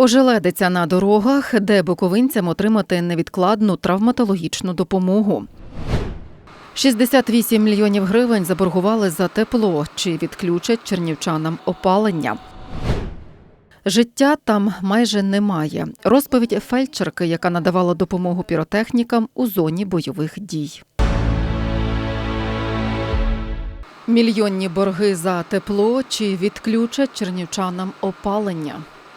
Ожеледиться на дорогах, де буковинцям отримати невідкладну травматологічну допомогу. 68 мільйонів гривень заборгували за тепло, чи відключать чернівчанам опалення. Життя там майже немає. Розповідь фельдшерки, яка надавала допомогу піротехнікам у зоні бойових дій. Мільйонні борги за тепло чи відключать чернівчанам опалення.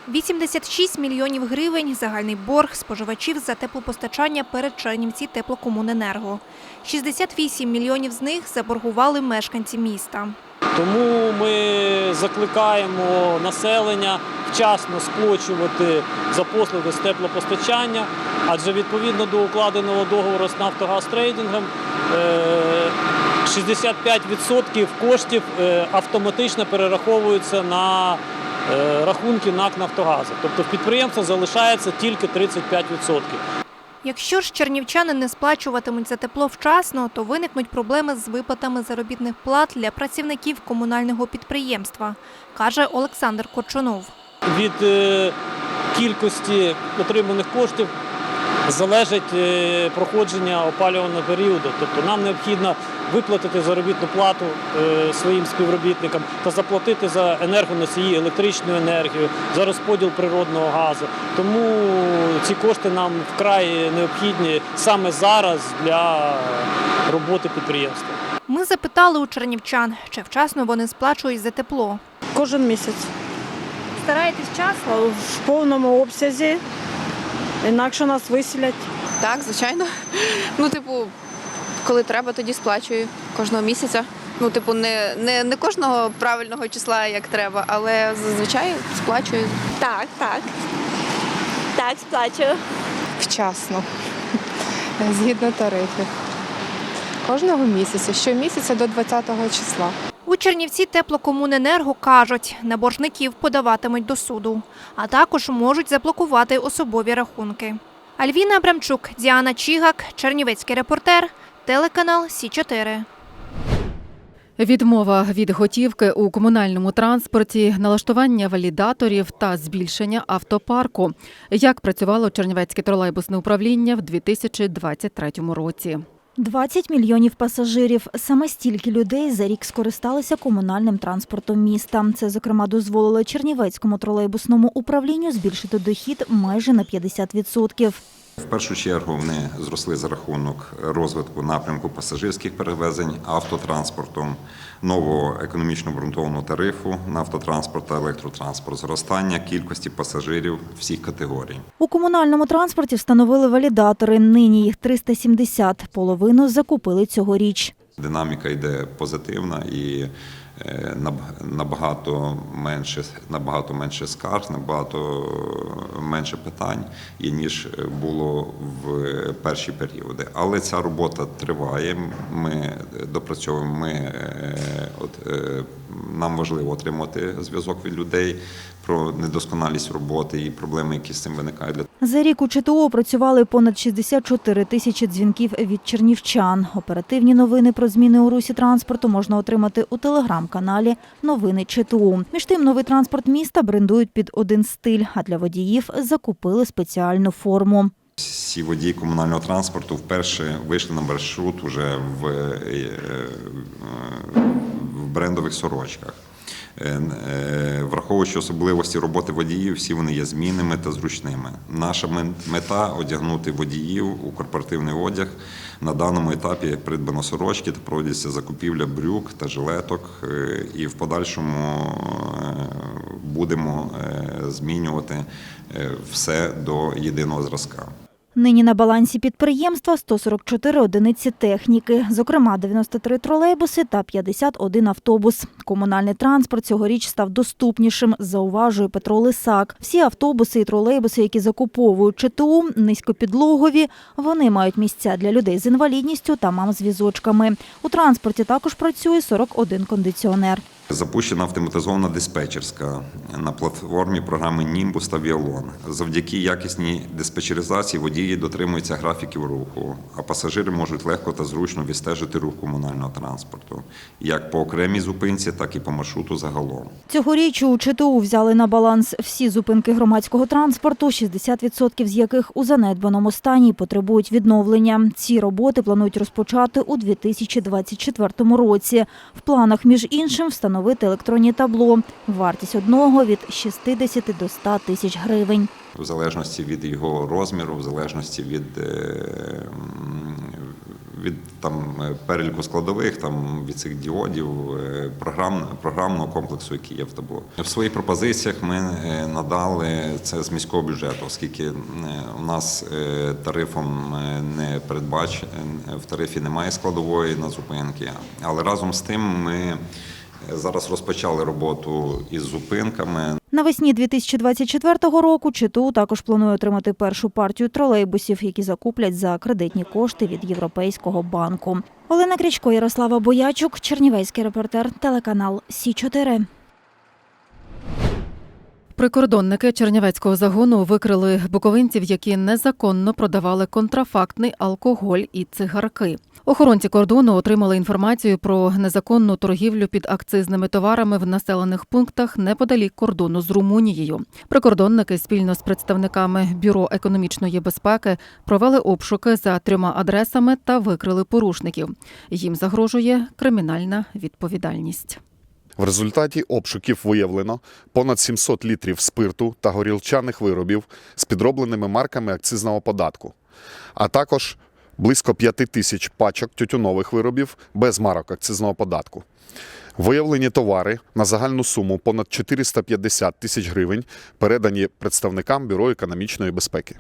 86 мільйонів гривень – загальний борг споживачів за теплопостачання перед Чернівці теплокомуненерго. 68 мільйонів з них заборгували мешканці міста. Тому ми закликаємо населення вчасно сплачувати за послуги з теплопостачання, адже відповідно до укладеного договору з Нафтогаз трейдингом е, 65% коштів е, автоматично перераховуються на рахунки НАК Нафтогазу. Тобто в підприємства залишається тільки 35%. Якщо ж чернівчани не сплачуватимуть за тепло вчасно, то виникнуть проблеми з виплатами заробітних плат для працівників комунального підприємства, каже Олександр Корчунов. від е, кількості отриманих коштів залежить е, проходження опалювального періоду. Тобто нам необхідно виплатити заробітну плату е, своїм співробітникам та заплатити за енергоносії, електричну енергію, за розподіл природного газу. Тому ці кошти нам вкрай необхідні саме зараз для роботи підприємства. Ми запитали у чернівчан, чи вчасно вони сплачують за тепло. Кожен місяць Стараєтесь вчасно? в повному обсязі, інакше нас виселять. Так, звичайно. Ну, типу, коли треба, тоді сплачую кожного місяця. Ну, типу, не, не, не кожного правильного числа, як треба, але зазвичай сплачую. Так, так. Так, сплачую. вчасно, згідно тарифів. Кожного місяця, щомісяця до 20 числа. У Чернівці теплокомуненерго кажуть, на боржників подаватимуть до суду, а також можуть заблокувати особові рахунки. Альвіна Абрамчук, Діана Чігак, Чернівецький репортер, телеканал Сі 4 Відмова від готівки у комунальному транспорті, налаштування валідаторів та збільшення автопарку. Як працювало Чернівецьке тролейбусне управління в 2023 році. 20 мільйонів пасажирів. Саме стільки людей за рік скористалися комунальним транспортом міста. Це, зокрема, дозволило Чернівецькому тролейбусному управлінню збільшити дохід майже на 50%. В першу чергу вони зросли за рахунок розвитку напрямку пасажирських перевезень автотранспортом, нового економічно обґрунтованого тарифу на автотранспорт та електротранспорт, зростання кількості пасажирів всіх категорій. У комунальному транспорті встановили валідатори. Нині їх 370. Половину закупили цьогоріч. Динаміка йде позитивна і набагато менше, набагато менше скарг, набагато менше питань, є, ніж було в перші періоди. Але ця робота триває. Ми допрацьовуємо. Ми, е, от, е, нам важливо отримати зв'язок від людей про недосконалість роботи і проблеми, які з цим виникають. Для За рік у ЧТО опрацювали понад 64 тисячі дзвінків від чернівчан. Оперативні новини про зміни у русі транспорту можна отримати у телеграм-каналі Новини ЧТУ. Між тим, новий транспорт міста брендують під один стиль, а для водіїв закупили спеціальну форму. Всі водії комунального транспорту вперше вийшли на маршрут уже в, е, е, в брендових сорочках. Е, е, Враховуючи особливості роботи водіїв, всі вони є змінними та зручними. Наша мета одягнути водіїв у корпоративний одяг. На даному етапі придбано сорочки та проводиться закупівля брюк та жилеток. Е, І в подальшому будемо змінювати все до єдиного зразка. Нині на балансі підприємства 144 одиниці техніки, зокрема 93 тролейбуси та 51 автобус. Комунальний транспорт цьогоріч став доступнішим, зауважує Петро Лисак. Всі автобуси і тролейбуси, які закуповують ЧТУ, низькопідлогові. Вони мають місця для людей з інвалідністю та мам з візочками. У транспорті також працює 41 кондиціонер. Запущена автоматизована диспетчерська на платформі програми Nimbus та Violon. Завдяки якісній диспетчеризації водії дотримуються графіків руху, а пасажири можуть легко та зручно відстежити рух комунального транспорту як по окремій зупинці, так і по маршруту загалом. Цьогоріч у ЧТУ взяли на баланс всі зупинки громадського транспорту, 60% з яких у занедбаному стані потребують відновлення. Ці роботи планують розпочати у 2024 році. В планах, між іншим, встановити електронні табло. Вартість одного від 60 до 100 тисяч гривень. В залежності від його розміру, в залежності від, е, від там, е, переліку складових, там, від цих діодів, е, програм, програмного комплексу, який є в табло. В своїх пропозиціях ми надали це з міського бюджету, оскільки у нас тарифом не передбачено, в тарифі немає складової на зупинки. Але разом з тим ми зараз розпочали роботу із зупинками. Навесні 2024 року ЧТУ також планує отримати першу партію тролейбусів, які закуплять за кредитні кошти від Європейського банку. Олена Крічко, Ярослава Боячук, Чернівецький репортер, телеканал Сі 4 Прикордонники Чернівецького загону викрили буковинців, які незаконно продавали контрафактний алкоголь і цигарки. Охоронці кордону отримали інформацію про незаконну торгівлю під акцизними товарами в населених пунктах неподалік кордону з Румунією. Прикордонники спільно з представниками бюро економічної безпеки провели обшуки за трьома адресами та викрили порушників. Їм загрожує кримінальна відповідальність. В результаті обшуків виявлено понад 700 літрів спирту та горілчаних виробів з підробленими марками акцизного податку, а також близько 5 тисяч пачок тютюнових виробів без марок акцизного податку. Виявлені товари на загальну суму понад 450 тисяч гривень передані представникам Бюро економічної безпеки.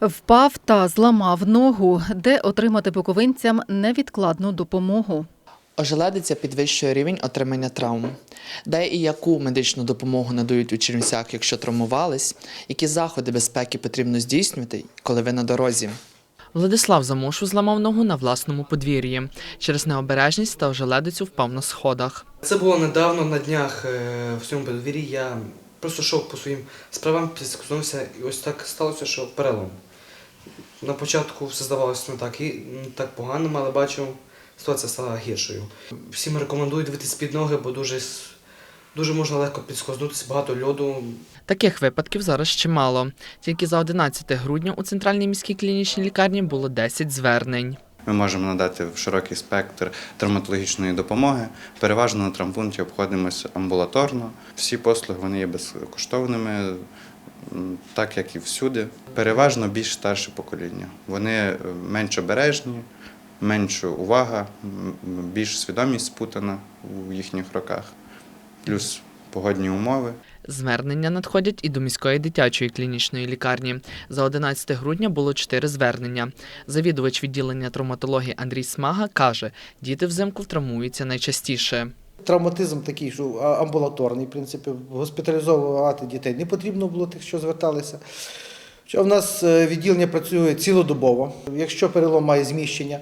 Впав та зламав ногу, де отримати буковинцям невідкладну допомогу. Ожеледиця підвищує рівень отримання травм, де і яку медичну допомогу надають у Чернівцях, якщо травмувались, які заходи безпеки потрібно здійснювати, коли ви на дорозі. Владислав Замошу зламав ногу на власному подвір'ї. Через необережність та ожеледицю впав на сходах. Це було недавно на днях е, в цьому подвір'ї. Я просто йшов по своїм справам, підскознувся, і ось так сталося, що перелом. На початку все здавалося не так і не так поганим, але бачу, ситуація стала гіршою. Всім рекомендую дивитися під ноги, бо дуже, дуже можна легко підскознутися, багато льоду. Таких випадків зараз чимало. Тільки за 11 грудня у центральній міській клінічній лікарні було 10 звернень. Ми можемо надати широкий спектр травматологічної допомоги. Переважно на травмпункті обходимося амбулаторно. Всі послуги вони є безкоштовними, так як і всюди. Переважно більш старше покоління. Вони е, менш обережні, менша увага, більш свідомість спутана у їхніх роках, плюс погодні умови. Звернення надходять і до міської дитячої клінічної лікарні. За 11 грудня було 4 звернення. Завідувач відділення травматології Андрій Смага каже, діти взимку травмуються найчастіше. Травматизм такий, що амбулаторний, в принципі, госпіталізовувати дітей не потрібно було тих, що зверталися. Що в нас е, відділення працює цілодобово. Якщо перелом має зміщення,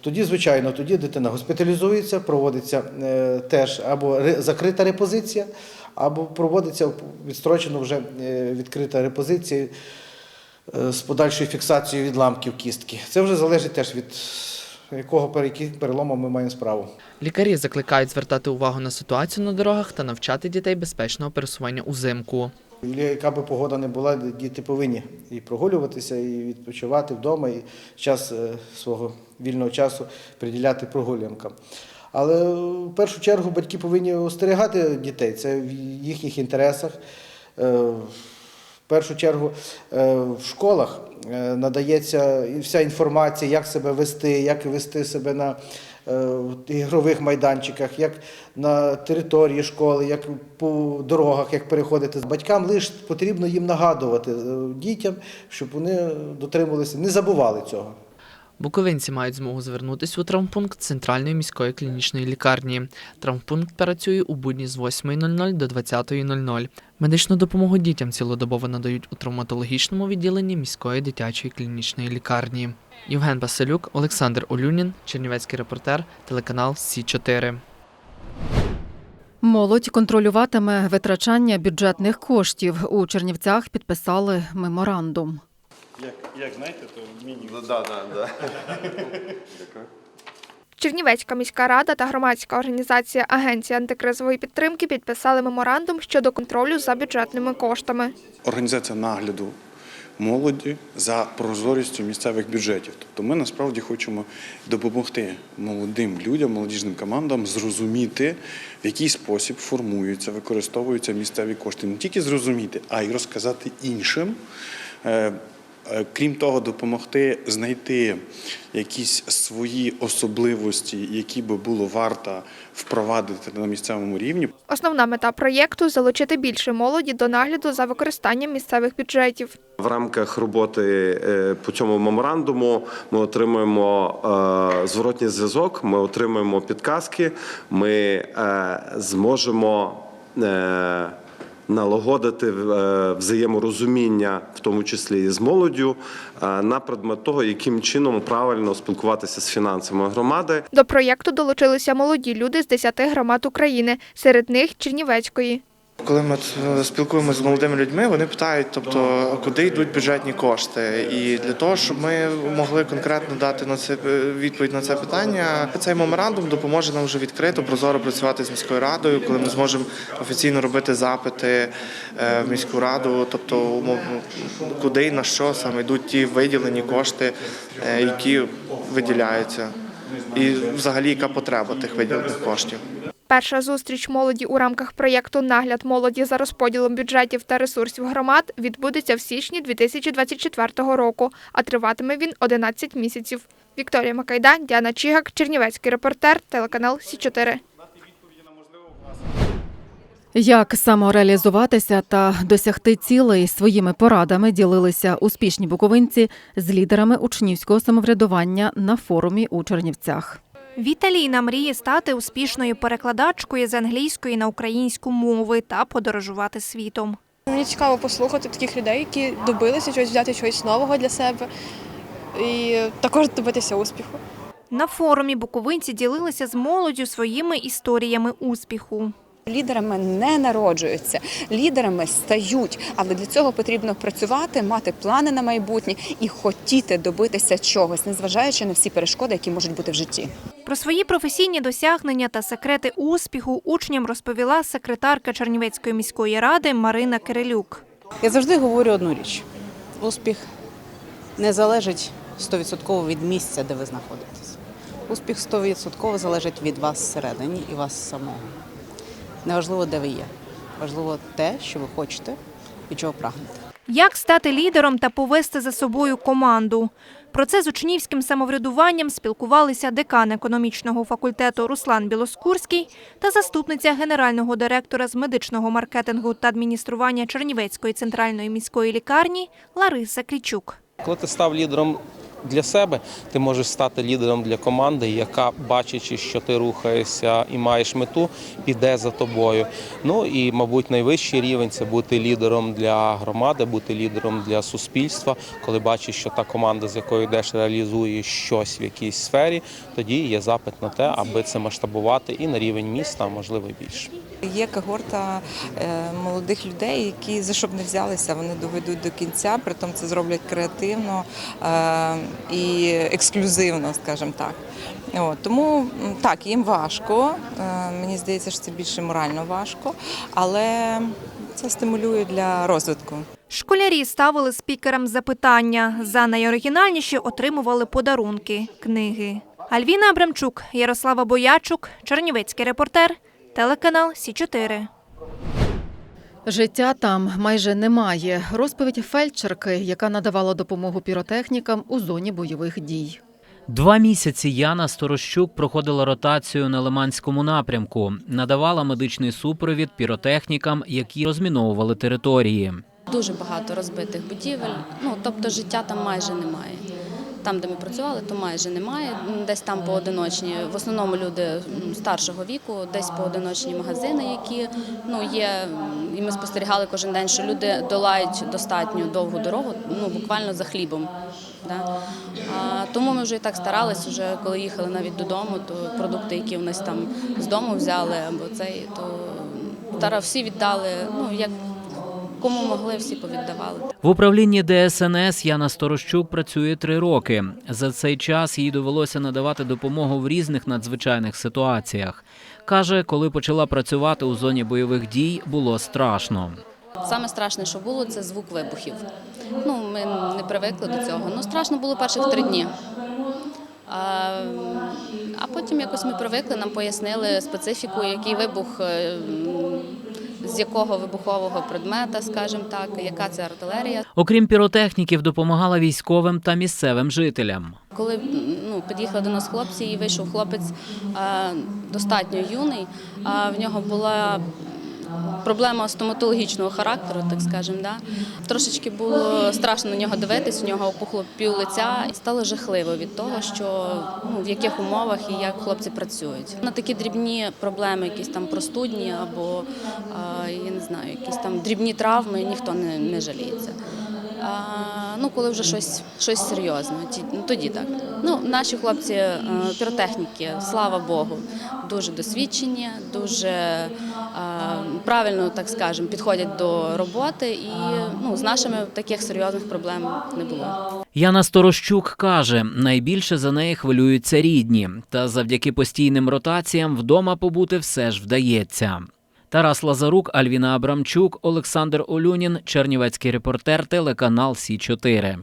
тоді, звичайно, тоді дитина госпіталізується, проводиться е, теж або закрита репозиція, або проводиться відстрочено вже е, відкрита репозиція е, з подальшою фіксацією відламків кістки. Це вже залежить теж від якого пере- яким переломом ми маємо справу. Лікарі закликають звертати увагу на ситуацію на дорогах та навчати дітей безпечного пересування узимку. Яка би погода не була, діти повинні і прогулюватися, і відпочивати вдома, і час е, свого вільного часу приділяти прогулянкам. Але в першу чергу батьки повинні остерігати дітей, це в їхніх інтересах. Е, В першу чергу е, в школах е, надається вся інформація, як себе вести, як вести себе на е, ігрових майданчиках, як на території школи, як по дорогах, як переходити. Батькам лише потрібно їм нагадувати е, дітям, щоб вони дотримувалися, не забували цього. Буковинці мають змогу звернутися у травмпункт Центральної міської клінічної лікарні. Травмпункт працює у будні з 8.00 до 20.00. Медичну допомогу дітям цілодобово надають у травматологічному відділенні міської дитячої клінічної лікарні. Євген Василюк, Олександр Олюнін, Чернівецький репортер, телеканал Сі 4 Молодь контролюватиме витрачання бюджетних коштів. У Чернівцях підписали меморандум. Як, як знаєте, то мінімум. Ну, да, да, да. Чернівецька міська рада та громадська організація Агенція антикризової підтримки підписали меморандум щодо контролю за бюджетними коштами. Організація нагляду молоді за прозорістю місцевих бюджетів. Тобто ми насправді хочемо допомогти молодим людям, молодіжним командам зрозуміти, в який спосіб формуються, використовуються місцеві кошти. Не тільки зрозуміти, а й розказати іншим. Е, Крім того, допомогти знайти якісь свої особливості, які би було варто впровадити на місцевому рівні. Основна мета проєкту залучити більше молоді до нагляду за використанням місцевих бюджетів. В рамках роботи е, по цьому меморандуму ми отримуємо е, зворотній зв'язок, ми отримуємо підказки, ми зможемо налагодити е, взаєморозуміння, в тому числі і з молоддю, е, на предмет того, яким чином правильно спілкуватися з фінансами громади. До проєкту долучилися молоді люди з 10 громад України, серед них Чернівецької. Коли ми е, спілкуємося з молодими людьми, вони питають, тобто куди йдуть бюджетні кошти. І для того, щоб ми могли конкретно дати на це е, відповідь на це питання, цей меморандум допоможе нам вже відкрито, прозоро працювати з міською радою, коли ми зможемо офіційно робити запити е, в міську раду, тобто умовно, куди і на що саме йдуть ті виділені кошти, які виділяються, і взагалі яка потреба тих виділених коштів. Перша зустріч молоді у рамках проєкту Нагляд молоді за розподілом бюджетів та ресурсів громад відбудеться в січні 2024 року, а триватиме він 11 місяців. Вікторія Макайда, Діана Чігак, Чернівецький репортер, телеканал Сі 4 Як самореалізуватися та досягти цілей своїми порадами ділилися успішні буковинці з лідерами учнівського самоврядування на форумі у Чернівцях. Віталіна мріє стати успішною перекладачкою з англійської на українську мови та подорожувати світом. Мені цікаво послухати таких людей, які добилися чогось взяти чогось нового для себе і також добитися успіху. На форумі буковинці ділилися з молоддю своїми історіями успіху. Лідерами не народжуються, лідерами стають, але для цього потрібно працювати, мати плани на майбутнє і хотіти добитися чогось, незважаючи на всі перешкоди, які можуть бути в житті. Про свої професійні досягнення та секрети успіху учням розповіла секретарка Чернівецької міської ради Марина Кирилюк. Я завжди говорю одну річ: успіх не залежить 100% від місця, де ви знаходитесь. Успіх 100% залежить від вас всередині і вас самого. Неважливо, де ви є. Важливо те, що ви хочете і чого прагнете. Як стати лідером та повести за собою команду? Про це з учнівським самоврядуванням спілкувалися декан економічного факультету Руслан Білоскурський та заступниця генерального директора з медичного маркетингу та адміністрування Чернівецької центральної міської лікарні Лариса Клічук. Коли ти став лідером для себе, ти можеш стати лідером для команди, яка, бачачи, що ти рухаєшся і маєш мету, піде за тобою. Ну і, мабуть, найвищий рівень це бути лідером для громади, бути лідером для суспільства. Коли бачиш, що та команда, з якою йдеш, реалізує щось в якійсь сфері, тоді є запит на те, аби це масштабувати і на рівень міста, а можливо більше. Є когорта е, молодих людей, які за що б не взялися, вони доведуть до кінця, притом це зроблять креативно е, і ексклюзивно, скажімо так. От, тому так, їм важко. Е, Мені здається, що це більше морально важко, але це стимулює для розвитку. Школярі ставили спікерам запитання. За найоригінальніші отримували подарунки книги. Альвіна Абрамчук, Ярослава Боячук, Чернівецький репортер, телеканал Сі 4 Життя там майже немає. Розповідь фельдшерки, яка надавала допомогу піротехнікам у зоні бойових дій. Два місяці Яна Сторощук проходила ротацію на Лиманському напрямку, надавала медичний супровід піротехнікам, які розміновували території. Дуже багато розбитих будівель. Ну тобто життя там майже немає. Там, де ми працювали, то майже немає. Десь там поодиночні. В основному люди старшого віку, десь поодиночні магазини, які ну є. І ми спостерігали кожен день, що люди долають достатньо довгу дорогу, ну буквально за хлібом. Да? А, тому ми вже і так старались, вже коли їхали навіть додому, то продукти, які в нас там з дому взяли, або цей, то стара всі віддали. Ну як кому могли, всі повіддавали. В управлінні ДСНС Яна Сторощук працює три роки. За цей час їй довелося надавати допомогу в різних надзвичайних ситуаціях. Каже, коли почала працювати у зоні бойових дій, було страшно. Саме страшне, що було, це звук вибухів. Ну, ми не привикли до цього. Ну, страшно було перших три дні. А, а потім якось ми привикли, нам пояснили специфіку, який вибух, е, з якого вибухового предмета, скажімо так, яка це артилерія. Окрім піротехніків, допомагала військовим та місцевим жителям. Коли ну, під'їхали до нас хлопці, і вийшов хлопець достатньо юний, а в нього була проблема стоматологічного характеру, так скажемо. Да? Трошечки було страшно на нього дивитись, у нього опухло пів лиця. І стало жахливо від того, що ну, в яких умовах і як хлопці працюють. На такі дрібні проблеми, якісь там простудні або я не знаю, якісь там дрібні травми, ніхто не, не жаліється. А, ну, коли вже щось, щось серйозне, ну, тоді так. Ну, наші хлопці, е, піротехніки, слава Богу, дуже досвідчені, дуже е, правильно, так скажемо, підходять до роботи, і ну, з нашими таких серйозних проблем не було. Яна Сторощук каже, найбільше за неї хвилюються рідні, та завдяки постійним ротаціям вдома побути все ж вдається. Тарас Лазарук, Альвіна Абрамчук, Олександр Олюнін, Чернівецький репортер, телеканал Сі 4